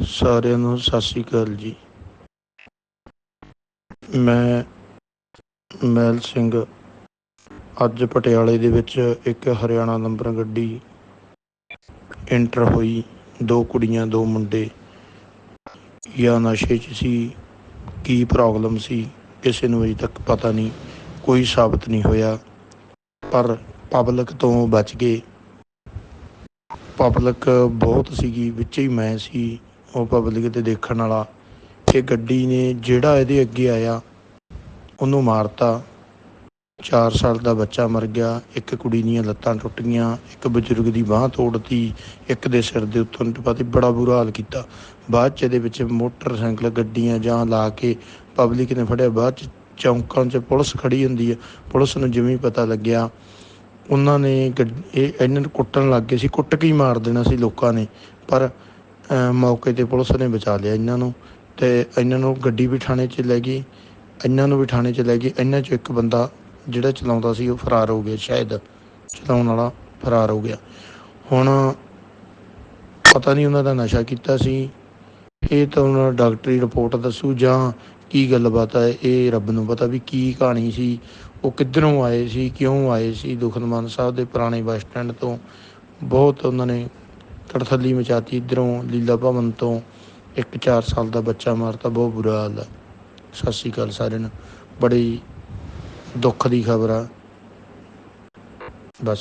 ਸਾਰਿਆਂ ਨੂੰ ਸਤਿ ਸ਼੍ਰੀ ਅਕਾਲ ਜੀ। ਮੈਂ ਮਹਿਲ ਸਿੰਘ। ਅੱਜ ਪਟਿਆਲੇ ਦੇ ਵਿੱਚ ਇੱਕ ਹਰਿਆਣਾ ਨੰਬਰ ਗੱਡੀ ਐਂਟਰ ਹੋਈ। ਦੋ ਕੁੜੀਆਂ, ਦੋ ਮੁੰਡੇ। ਜਾਂ ਨਸ਼ੇ 'ਚ ਸੀ, ਕੀ ਪ੍ਰੋਬਲਮ ਸੀ, ਕਿਸੇ ਨੂੰ ਅਜੇ ਤੱਕ ਪਤਾ ਨਹੀਂ। ਕੋਈ ਸਾਬਤ ਨਹੀਂ ਹੋਇਆ। ਪਰ ਪਬਲਿਕ ਤੋਂ ਬਚ ਗਏ। ਪਬਲਿਕ ਬਹੁਤ ਸੀਗੀ, ਵਿੱਚ ਹੀ ਮੈਂ ਸੀ। ਉਹ ਪਬਲਿਕ ਤੇ ਦੇਖਣ ਵਾਲਾ ਇਹ ਗੱਡੀ ਨੇ ਜਿਹੜਾ ਇਹਦੇ ਅੱਗੇ ਆਇਆ, ਉਹਨੂੰ ਮਾਰਤਾ। 4 ਸਾਲ ਦਾ ਬੱਚਾ ਮਰ ਗਿਆ, ਇੱਕ ਕੁੜੀ ਦੀਆਂ ਲੱਤਾਂ ਟੁੱਟ ਗਈਆਂ, ਇੱਕ ਬਜ਼ੁਰਗ ਦੀ ਬਾਹ ਤੋੜਤੀ, ਇੱਕ ਦੇ ਸਿਰ ਦੇ ਉੱਤੋਂ ਟਪਾਤੀ ਬੜਾ ਬੁਰਾ ਹਾਲ ਕੀਤਾ। ਬਾਅਦ ਚ ਇਹਦੇ ਵਿੱਚ ਮੋਟਰਸਾਈਕਲ ਗੱਡੀਆਂ ਜਾਂ ਲਾ ਕੇ ਪਬਲਿਕ ਨੇ ਫੜਿਆ। ਬਾਅਦ ਚ ਚੌਂਕਾਂ 'ਚ ਪੁਲਿਸ ਖੜੀ ਹੁੰਦੀ ਹੈ ਪੁਲਿਸ ਨੂੰ ਜਿਵੇਂ ਪਤਾ ਲੱਗਿਆ, ਉਹਨਾਂ ਨੇ ਗੱਡ- ਇਹ ਇਹਨਾਂ ਨੂੰ ਕੁੱਟਣ ਲੱਗ ਗਏ ਸੀ। ਕੁੱਟ ਕੇ ਹੀ ਮਾਰ ਦੇਣਾ ਸੀ ਲੋਕਾਂ ਨੇ। ਪਰ ਮੌਕੇ ਤੇ ਪੁਲਿਸ ਨੇ ਬਚਾ ਲਿਆ ਇਹਨਾਂ ਨੂੰ ਤੇ ਇਹਨਾਂ ਨੂੰ ਗੱਡੀ ਵੀ ਥਾਣੇ 'ਚ ਲੈ ਗਈ, ਇਹਨਾਂ ਨੂੰ ਵੀ ਥਾਣੇ 'ਚ ਲੈ ਗਈ, ਇਹਨਾਂ 'ਚੋਂ ਇੱਕ ਬੰਦਾ ਜਿਹੜਾ ਚਲਾਉਂਦਾ ਸੀ ਉਹ ਫਰਾਰ ਹੋ ਗਿਆ ਸ਼ਾਇਦ, ਚਲਾਉਣ ਵਾਲਾ ਫਰਾਰ ਹੋ ਗਿਆ। ਹੁਣ ਪਤਾ ਨਹੀਂ ਉਹਨਾਂ ਦਾ ਨਸ਼ਾ ਕੀਤਾ ਸੀ, ਇਹ ਤਾਂ ਉਹਨਾਂ ਡਾਕਟਰੀ ਰਿਪੋਰਟ ਦੱਸੂ ਜਾਂ ਕੀ ਗੱਲਬਾਤ ਹੈ, ਇਹ ਰੱਬ ਨੂੰ ਪਤਾ ਵੀ ਕੀ ਕਹਾਣੀ ਸੀ, ਉਹ ਕਿੱਧਰੋਂ ਆਏ ਸੀ, ਕਿਉਂ ਆਏ ਸੀ ਦੁਖਨਮਾਨ ਸਾਹਿਬ ਦੇ ਪੁਰਾਣੇ ਬੱਸ ਸਟੈਂਡ ਤੋਂ ਬਹੁਤ ਉਹਨਾਂ ਨੇ ਤੜਥੱਲੀ ਮਚਾਤੀ ਇੱਧਰੋਂ ਲੀਲਾ ਭਵਨ ਤੋਂ। ਇੱਕ 4 ਸਾਲ ਦਾ ਬੱਚਾ ਮਾਰਤਾ, ਬਹੁਤ ਬੁਰਾ ਹਾਲ ਹੈ ਸਤਿ ਸ਼੍ਰੀ ਅਕਾਲ ਸਾਰਿਆਂ ਨੂੰ। ਬੜੀ ਦੁੱਖ ਦੀ ਖਬਰ ਆ। ਬਸ।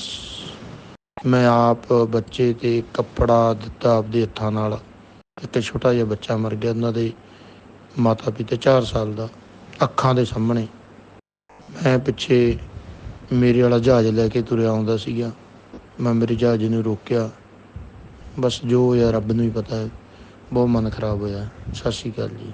ਮੈਂ ਆਪ ਬੱਚੇ ਤੇ ਕੱਪੜਾ ਦਿੱਤਾ ਆਪਦੇ ਹੱਥਾਂ ਨਾਲ। ਇੱਕ ਛੋਟਾ ਜਿਹਾ ਬੱਚਾ ਮਰ ਗਿਆ, ਉਹਨਾਂ ਦੇ ਮਾਤਾ ਪਿਤਾ 4 ਸਾਲ ਦਾ। ਅੱਖਾਂ ਦੇ ਸਾਹਮਣੇ। ਮੈਂ ਪਿੱਛੇ ਮੇਰੇ ਵਾਲਾ ਜਹਾਜ਼ ਲੈ ਕੇ ਤੁਰਿਆ ਆਉਂਦਾ ਸੀਗਾ। ਮੈਂ ਮੇਰੇ ਜਹਾਜ਼ ਨੂੰ ਰੋਕਿਆ। ਬਸ ਜੋ ਹੋਇਆ ਰੱਬ ਨੂੰ ਹੀ ਪਤਾ ਹੈ। ਬਹੁਤ ਮਨ ਖਰਾਬ ਹੋਇਆ। ਸਤਿ ਸ਼੍ਰੀ ਅਕਾਲ ਜੀ।